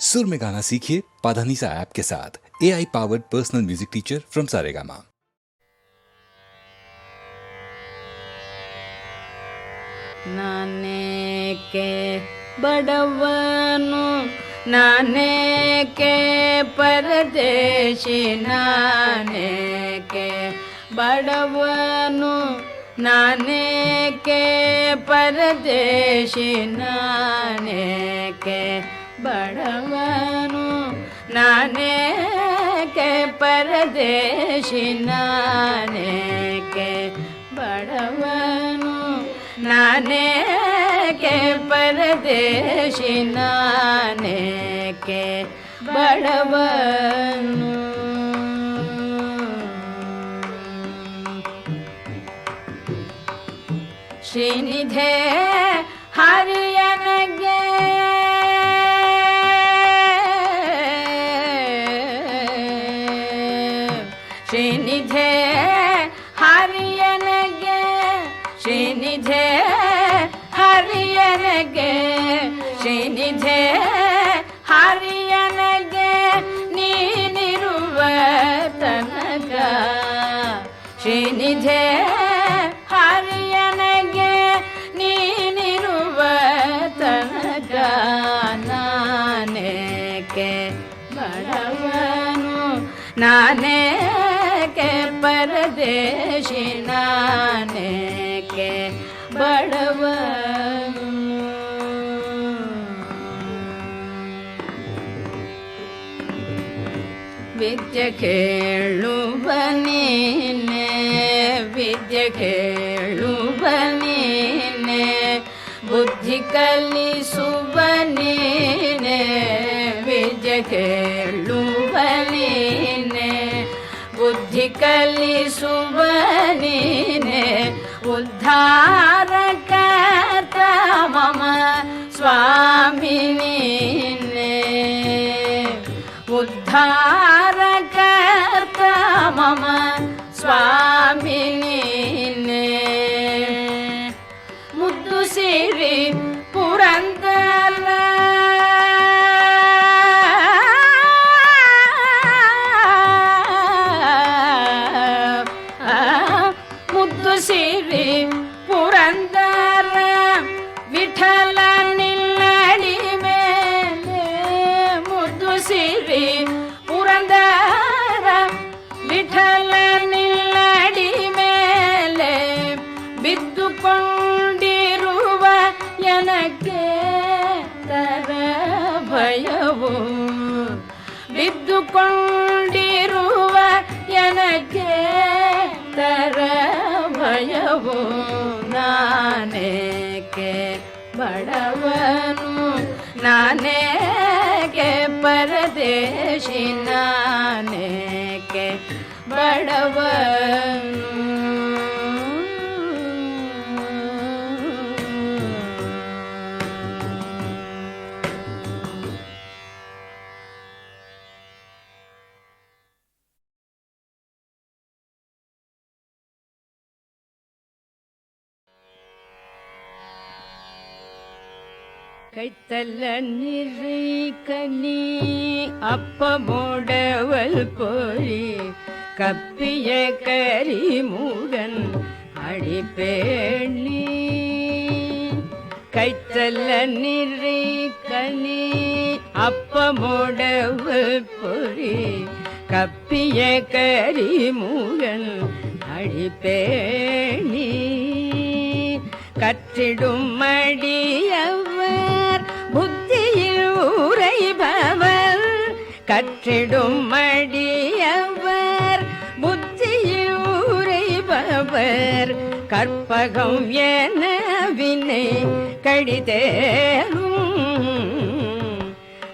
सुर में गाना सीखिए पाधानीसा ऐप के साथ। A I powered personal music teacher from Saregama नाने के बड़वनु नाने के परदेश नाने के बड़वनु नाने के परदेशी नाने के ಬಡವನು ನಾನೇಕೆ ಪರದೇಶಿ ನಾನೇಕೆ ಬಡವನು ನಾನೇಕೆ ಪರದೇಶಿ ನಾನೇಕೆ ಬಡವನು ಶ್ರೀನಿಧೆ ಹರಿಯನಗೆ ವಿದ್ಯೆ ಕೇಳುವ ನೀನೆ ವಿದ್ಯೆ ಕೇಳುವ ನೀನೆ ಬುದ್ಧಿ ಕಲಿಸುವ ನೀನೆ ವಿದ್ಯೆ ಕೇಳುವ ನೀನೆ ಬುದ್ಧಿ ಕಲಿಸುವ ನೀನೆ ಉದ್ಧಾರಕ ಮಮ ಸ್ವಾಮಿ मम स्वामिनी ನಾನೇಕೆ ಬಡವನು ನಾನೇಕೆ ಪರದೇಶಿ ನಾನೇಕೆ ಬಡವನು கைத்தல்ல நிறை கனி அப்பமோடவல் போரி கப்பிய கரி மூடன் அடிப்பேணி. கைத்தல்ல நிறை கனி அப்ப மூடவல் பொறி கப்பிய கரி மூடன் அடிப்பேணி. கற்றிடும் மடியவர் கற்றிடும் மடியவர் புத்தியூரைபவர் கற்பகம் என வினை கடிதேரும்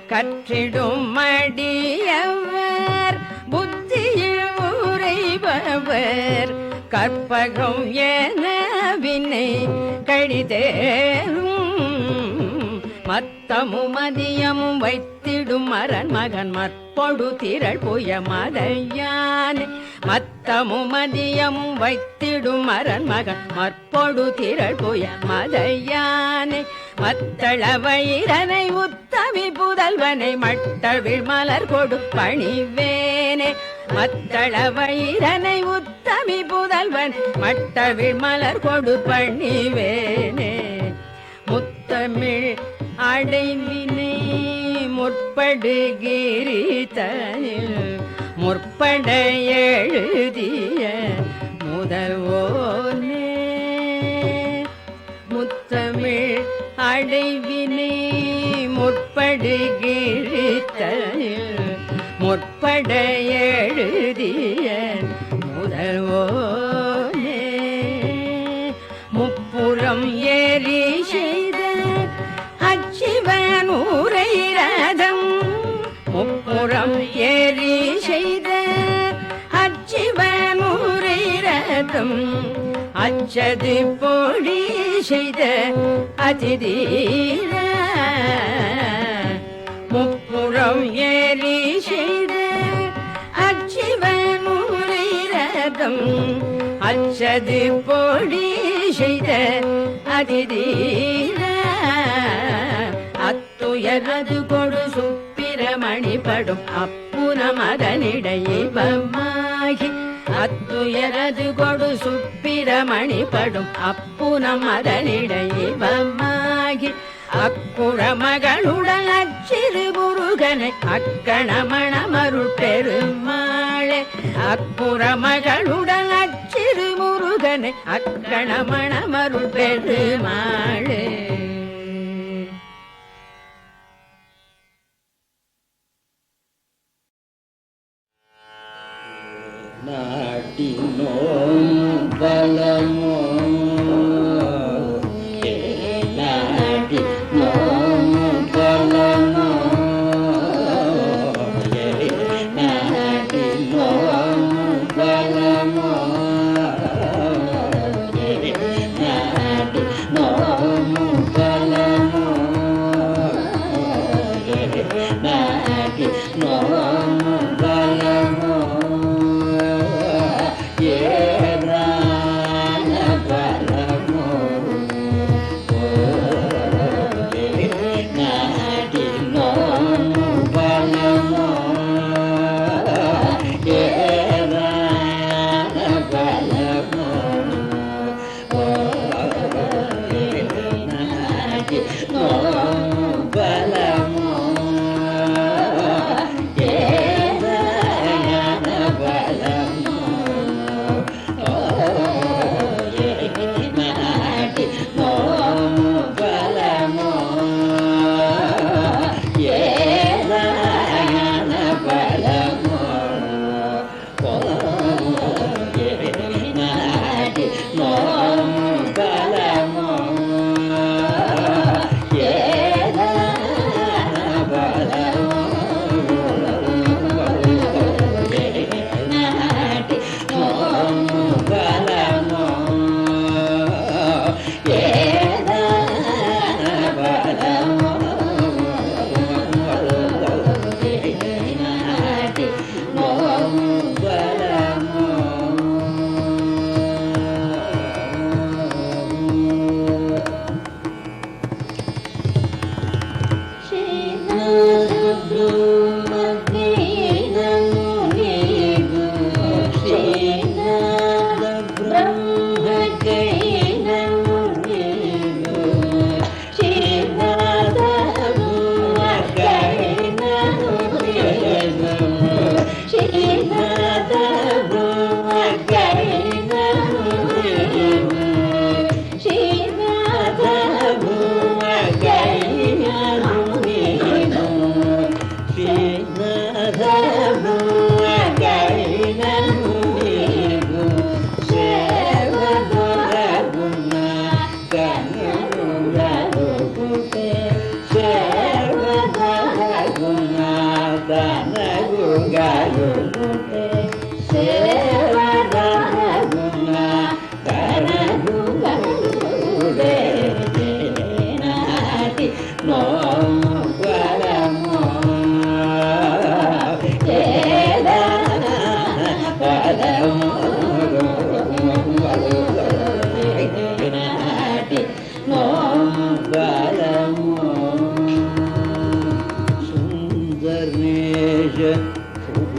கற்றிடும் மடியவர் புத்தியூரைபவர் கற்பகம் என வினை கடிதேரும் மற்ற மத்தமும் மதியமும் வைத்திடும் மரன் மகன் மற்பொடு திரள் புய மதையானே. மத்தமும் மதியமும் வைத்திடும் மரன் மகன் மற்பொடு திரள் புய மதையானே. மத்தள வயிறனை உத்தவி புதல்வனை மட்டவிழ் மலர் கொடு பணிவேனே. மத்தள வயிறனை உத்தமி புதல்வன் மட்டவிழ் மலர் கொடு பணிவேனே. முத்தமிழ் அடைவினே முற்படுகிரிதனில் முற்பட எழுதிய முதல்வோனே முத்தமிழ் அடைவினை முற்படுகிரித்தனில் முற்பட எழுதிய புறம் ஏறி செய்த அச்சிவன் ரதம் அச்சது போடி செய்த அதிதீர. முப்புறம் ஏறி செய்த அச்சிவன் ரதம் அச்சது போடி செய்த அதிதீர. அத்துயரது கொடு சுப்பிரமணி படும் அப்புன மதனிடையே பம்மாகி அத்துயரது கொடு சுப்பிரமணிபடும் அப்புன மதனிடையே பம்மாகி அக்குற மகளுடன் அச்சிறு முருகனை அக்கணமண மருள் பெருமாளே அக்குற மகளுடன் அச்சிறு முருகனை அக்கணமண மருள் பெருமாளே. नो बलम्।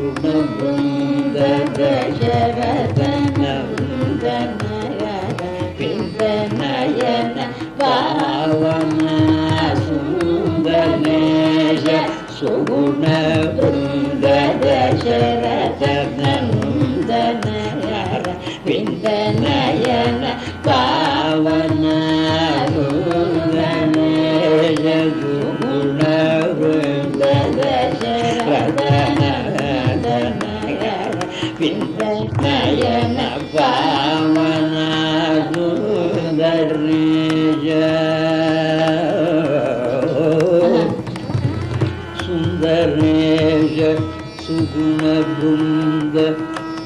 Yurdum bunda becere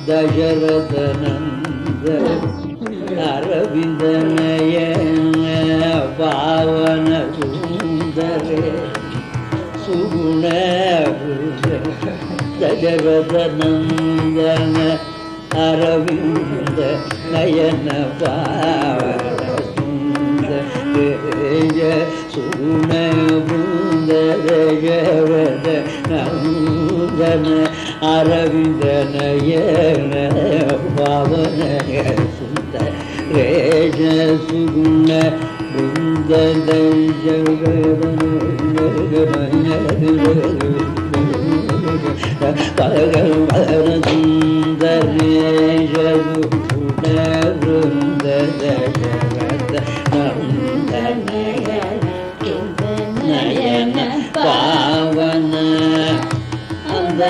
தசரதனந்த அரவிந்தனய பாவன சுந்தரே சுகுண தசரதனந்தன அரவிந்த நயன பாவன சுந்தரேய சுகுண புந்தரேயவத நந்தன அரவிந்தனய பாவனய சுந்த ரேஷ சுகுண பிருந்த பரகரேஷ சுகுண பிருந்த ஜகத நந்தனய பாவன அந்த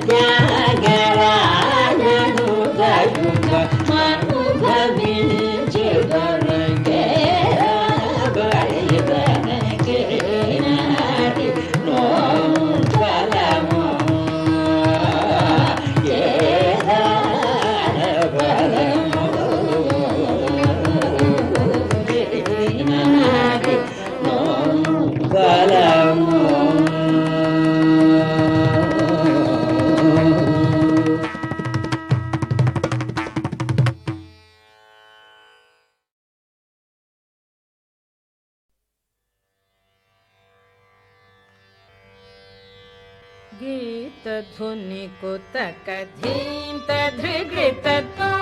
Yeah. धुनिकुतकथीं तधृगृतत्वा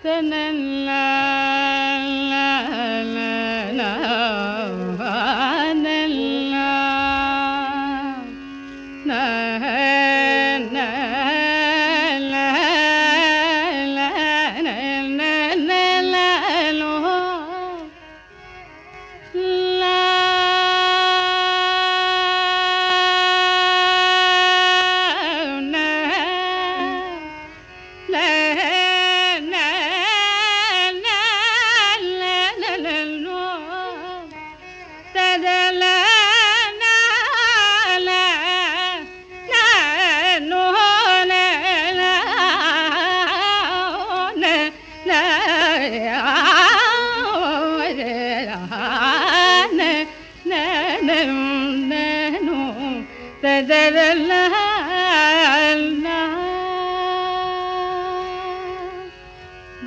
أحسن الناس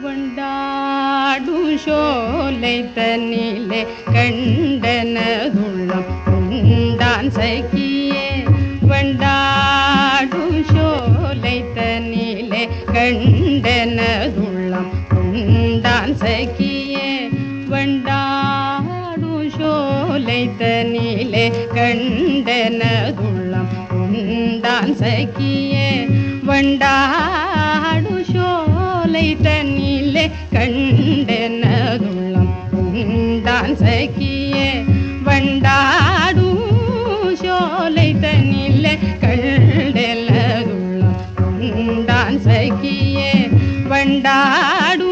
வண்டாடும் சோலை தன்னிலே கண்டனதுள்ளம். உண்டான் சகியே வண்டாடும் சோலை தன்னிலே கண்டனதுள்ளம். உண்டான் சகியே வண்டாடும் சோலை தன்னிலே கண்டனதுள்ளம். உண்டான் சகியே வண்டாடு சோலை தன்னிலே கண்டனதுள்ளம். உண்டான் சகியே வண்டாடு சோலை தன்னிலே கண்டனதுள்ளம். உண்டான் சகியே வண்டாடு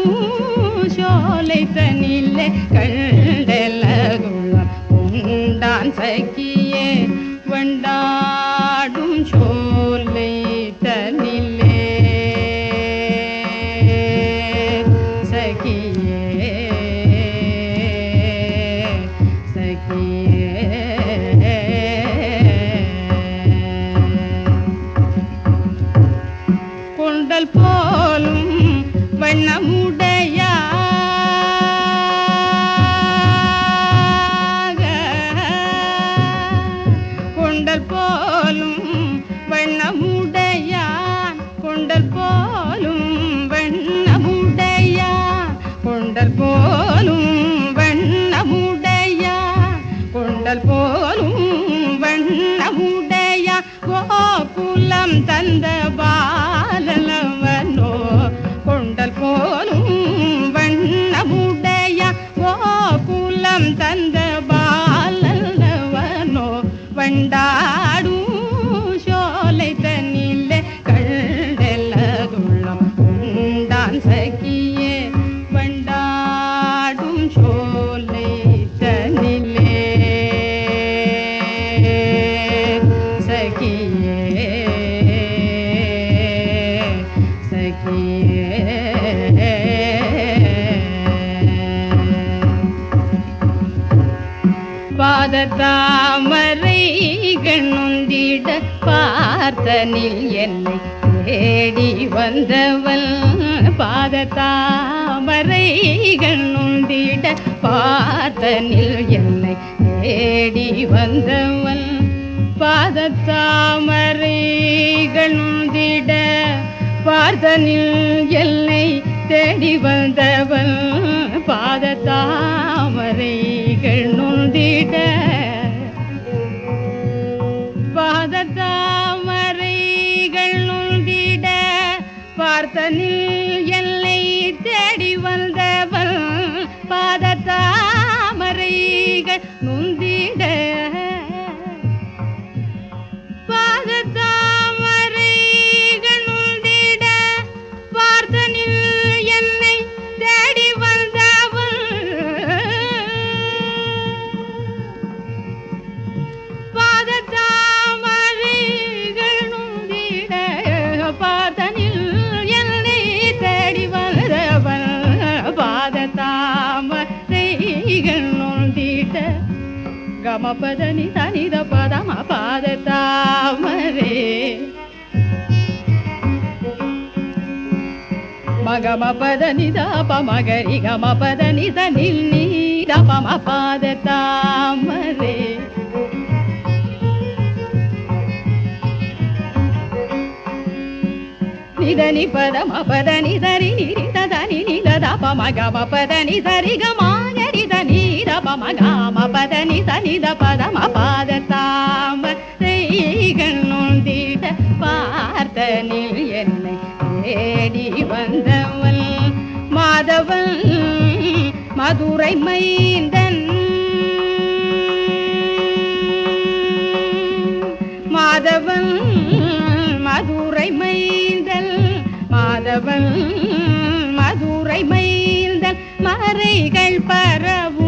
சோலை தன்னிலே கண்டனதுள்ளம். உண்டான் சகியே வண்டாடும் கோகுலம் தந்த பா வந்தவள் பாத தாமரைகள் கண்ணுந்திட பார்த்தனில் என்னை தேடி வந்தவள் பாத தாமரைகள் கண்ணுந்திட பார்த்தனில் என்னை தேடி வந்தவள் பாத தாமரைகள் பாதத்தாமரைகள் നൊന്തിട గమ పదని సనిద పదమ పాద మగమ పదని నిద పమగరి గమ పద నిద నిల్ని దపమ పాద నిదని పదమ పదని పద నిదరి నిరితదని నిలద పమగమ పద నిదరి గమాగరిదని சபம காம பதனி சனித பதம பாத தாம செய்கணும் தீட்ட பார்த்தனில் என்னை தேடி வந்தவள். மாதவன் மதுரை மைந்தன். மாதவன் மதுரை மைந்தல் மாதவன் மதுரை மைந்தல் மறைகள் பரவும்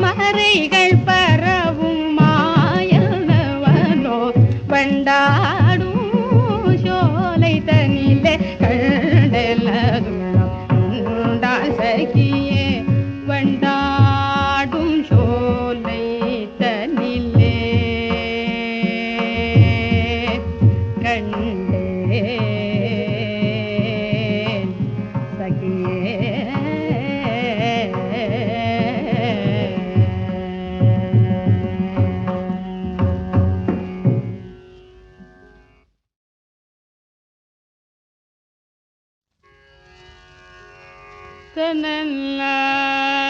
மறைகள் أحسن الله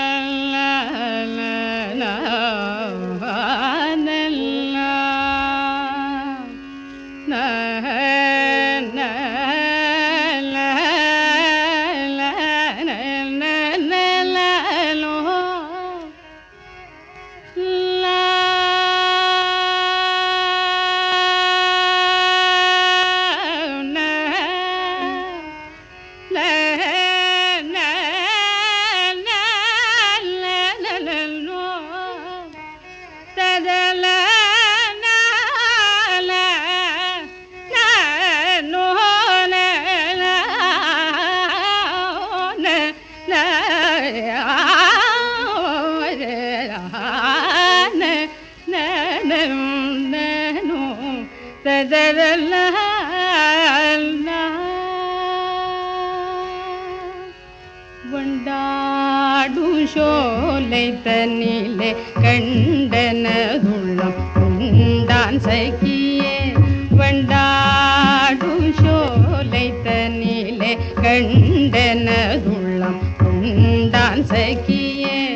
வண்டாடும் சோலை தன்னிலே கண்டனதுள்ளம். உண்டான் சகியே வண்டாடும் சோலை தன்னிலே கண்டனதுள்ளம். உண்டான் சகியே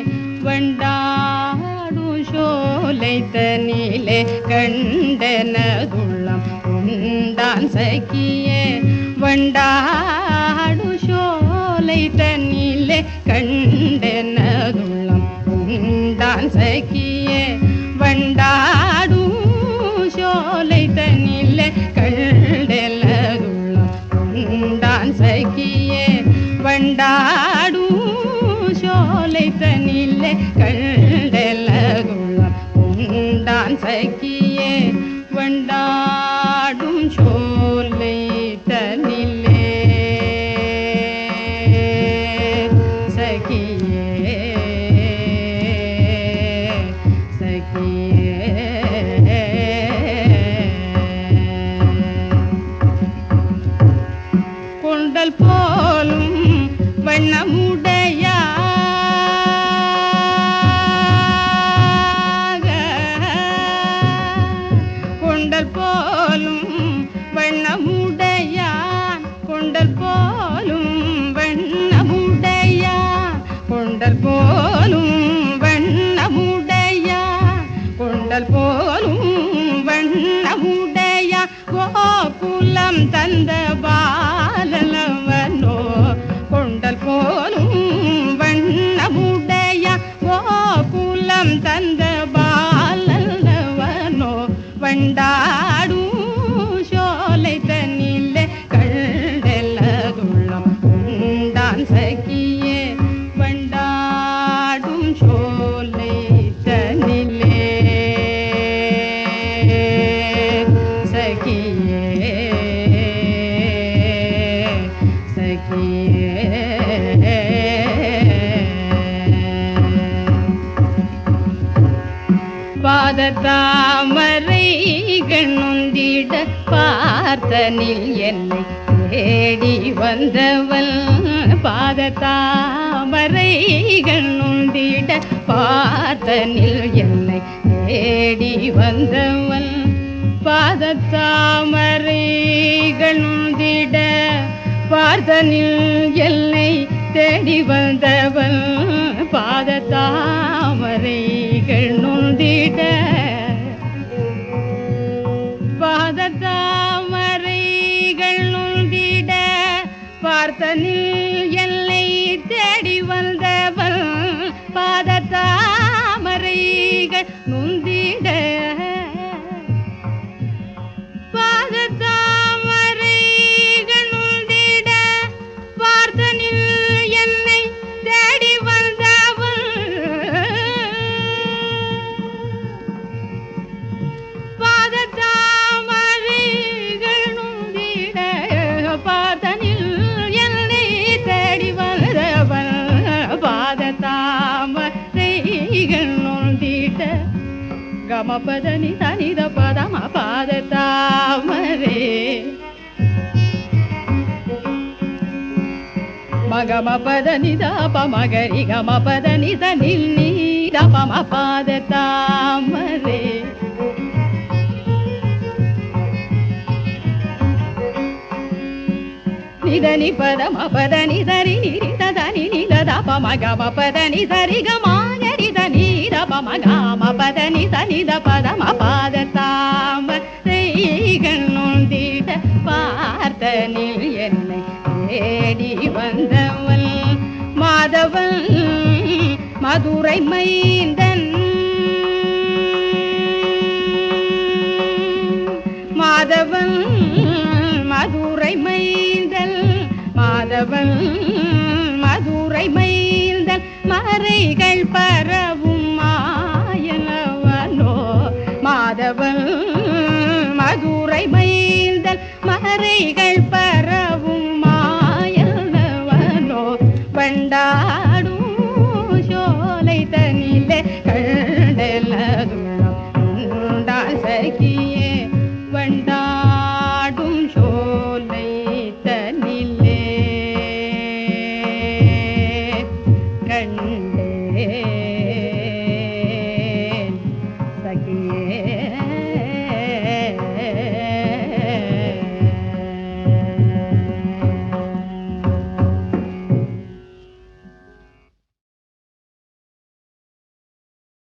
கண்டனதுள்ளம் உண்டான் சகியே வண்டாடு சோலை தன்னிலே கண்டனதுள்ளம் உண்டான் சகியே வண்டாடு சோலை தன்னிலே கண்டனதுள்ளம் உண்டான் சகியே வண்டாடு சோலை தன்னிலே கண்ட உண்டான் சகியே வண்டாடும் என்னை தேடி வந்தவள் பாதத்தாமரை கண்ணுந்திட பார்த்தனில் என்னை தேடி வந்தவள் பாதத்தாமரை கண்ணுந்திட பார்த்தனில் என்னை தேடி வந்தவள் பாதத்தாமரைகள் நொந்திட பாதத்தாமரைகள் பார்த்தனில் గమపదని తనిద పదమ పాద తామరే మగమ పద నిద పమగరి గమ పద నిద నిల్ని దపమ పాద తామరే నిదని పదమ పద నిదరి నిరిత దని నిద దపమ గమ పద నిదరి గమా நிதபம காம பத நித நித பதம பாத தாம செய்கண்ணும் தீட்ட பார்த்தனில் மதுரை மைந்தன். மாதவன் மதுரை மாதவன்